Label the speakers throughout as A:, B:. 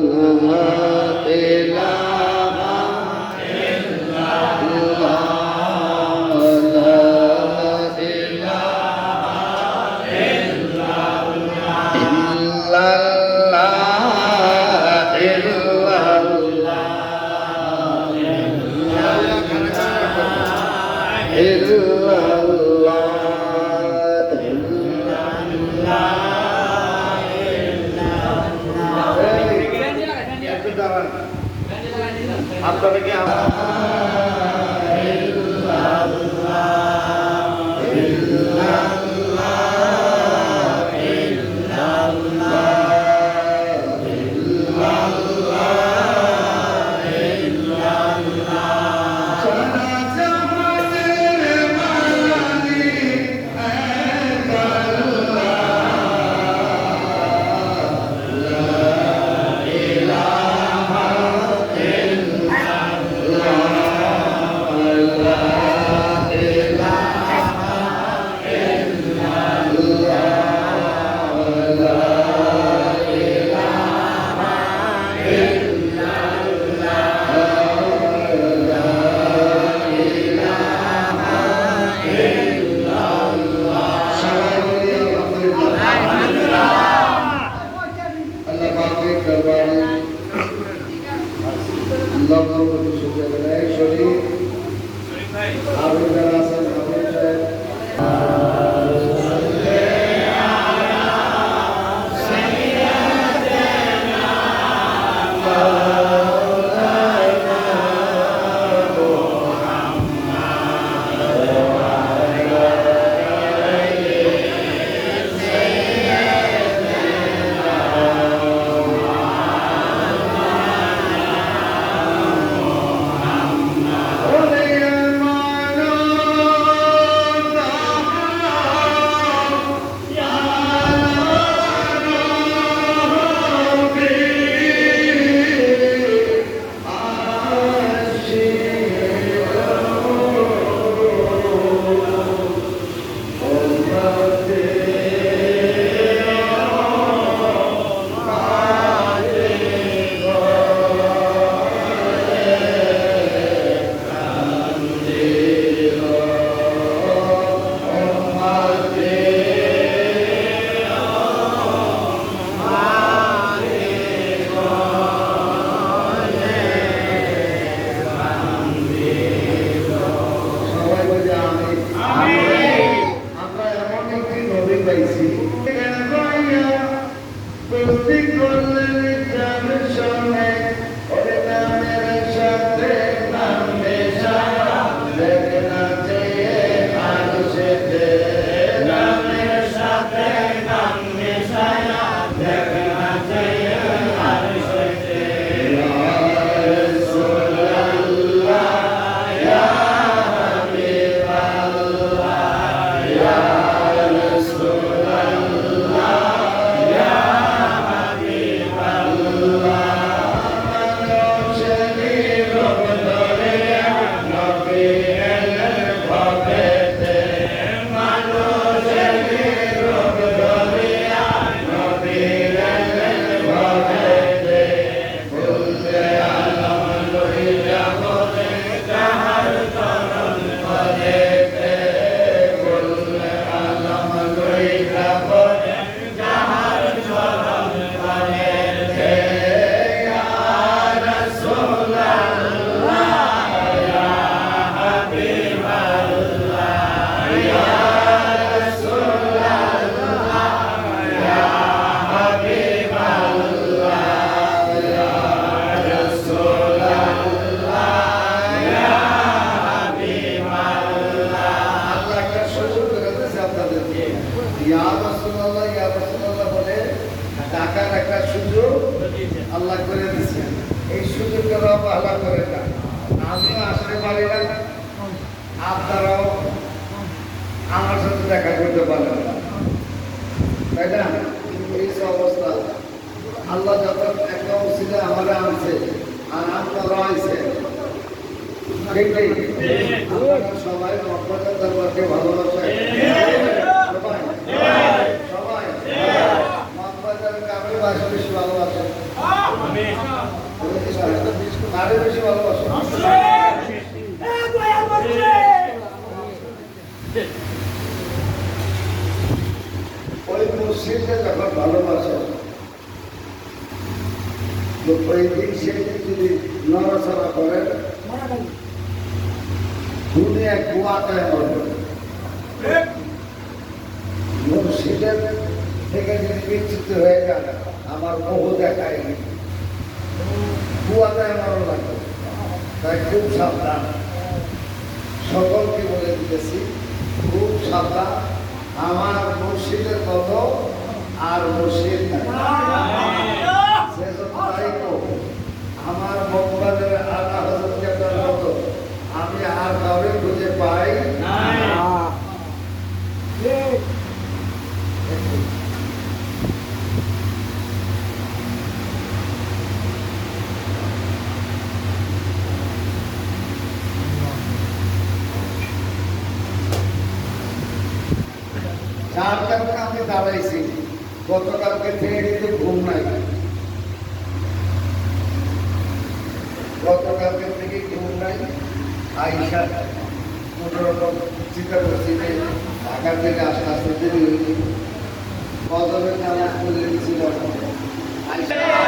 A: আপনারা
B: দেখা করতে পারেন না। তাই না? এই অবস্থা। আল্লাহ যখন একটা অবস্থিতে আমাদের আনছে, আর নেই আপনারা সবাই মক্কার দরবারকে ভালোবাসে। সবাই? বেশি ভালোবাসে বেশি ভালোবাসে মসজিদে যখন ভালোবাসে, তো ওই দিন সে যদি নড়াচড়া করে দুনিয়া কুয়াতে মরবে। মসজিদের থেকে যদি বিচ্যুত হয়ে যান আমার বহু দেখায় কুয়াতে মরণ লাগবে। তাই খুব সাবধান। সকলকে বলে দিতেছি, খুব সাবধান। আমার মসজিদের কত আর মসজিদ নাই। সে তাই আমার বক্তাদের আল্লাহ হজরতকে আপনার মতো আমি আর খুঁজে পাই যার কারণে আমি দাঁড়াইছি। গতকালকে থেকে কিন্তু ঘুম নাই। গতকালকে থেকে ঘুম নাই। আইসা কোনোরকম চিন্তা করছি যে ঢাকা থেকে আসতে আসতে দেরি হয়েছে কদমের নামাজ করে আইসা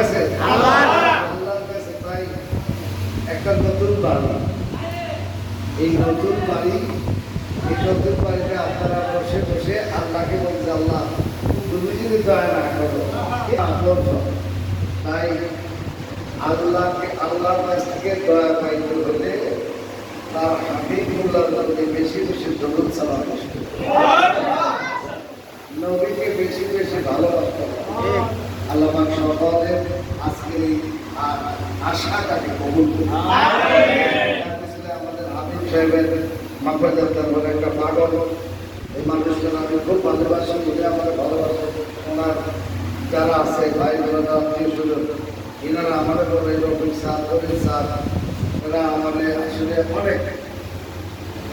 B: কাছে? আল্লাহর কাছে। তাই একটা নতুন বাড়ি এই নতুন বাড়ি এই নতুন বাড়িতে আপনারা বসে বসে আল্লাহকে বলছে আল্লাহ তুমি যদি দয়া না করো তাই আল্লাহকে আল্লাহর কাছ থেকে দয়া পাইতে হলে তার হাবিবুল্লাহর মধ্যে বেশি বেশি দরুদ সালাম নবীকে বেশি বেশি ভালোবাসতে। আল্লাহ সকলের আজকের এই আশাটাকে কবুল আমাদের হাবিব সাহেবের মাকড়াদার বলে একটা পাগল। এই মানুষটা আমি খুব ভালোবাসি বলে আমার ভালোবাসে। ওনার যারা আছে, ভাই বোনেরা, আত্মীয় স্বজন, এনারা আমাদের রবি স্যার রবি স্যার, এরা আমাদের আসলে অনেক।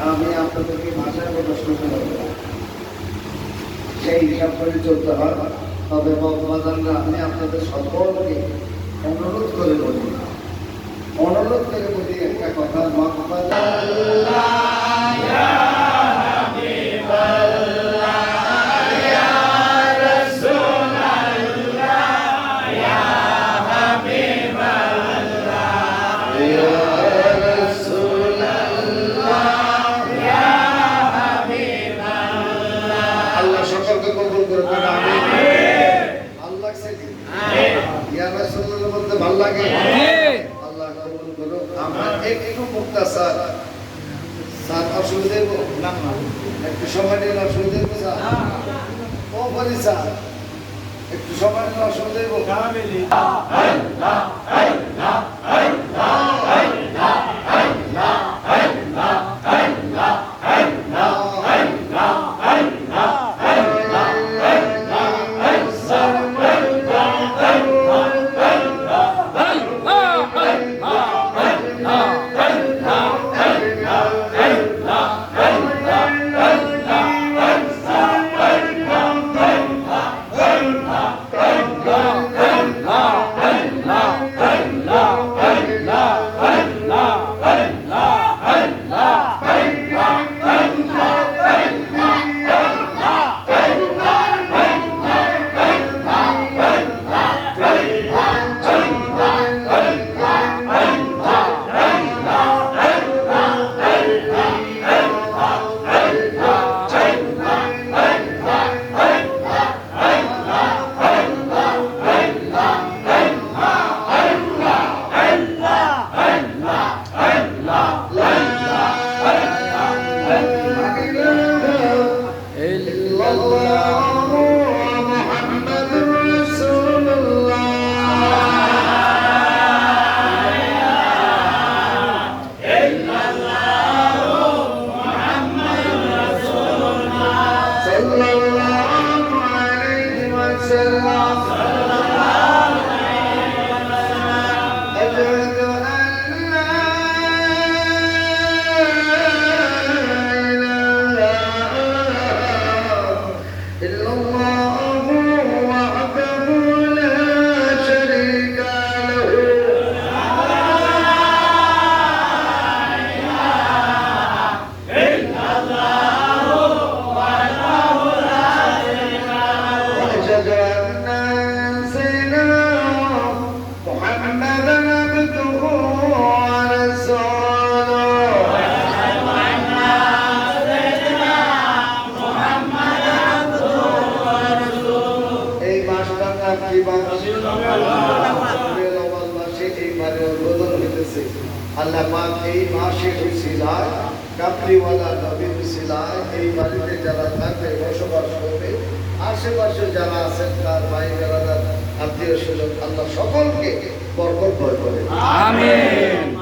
B: আমি আপনাদেরকে ভাষায় কোনো শুনতে পারব সেই হিসাব করে চলতে হয়। তবে বক্তবাদানরা আমি আপনাদের সকলকে অনুরোধ করে বলি অনুরোধ করে বলি একটা কথা মকবাদান সময় নিলে অসুবিধা দেবো স্যার ও বলি স্যার একটু সময় নিলে অসুবিধা দেবো আল্লাহ পাক এই মাসে সিলায়, কাপড়িওয়ালা নবীর সিলায় এই বাড়িতে যারা থাকবে, বসবাস করবে, আশেপাশে যারা আছেন, তার ভাই যারা আত্মীয় স্বজন, আল্লাহ সকলকে বরকর করে
A: আমিন।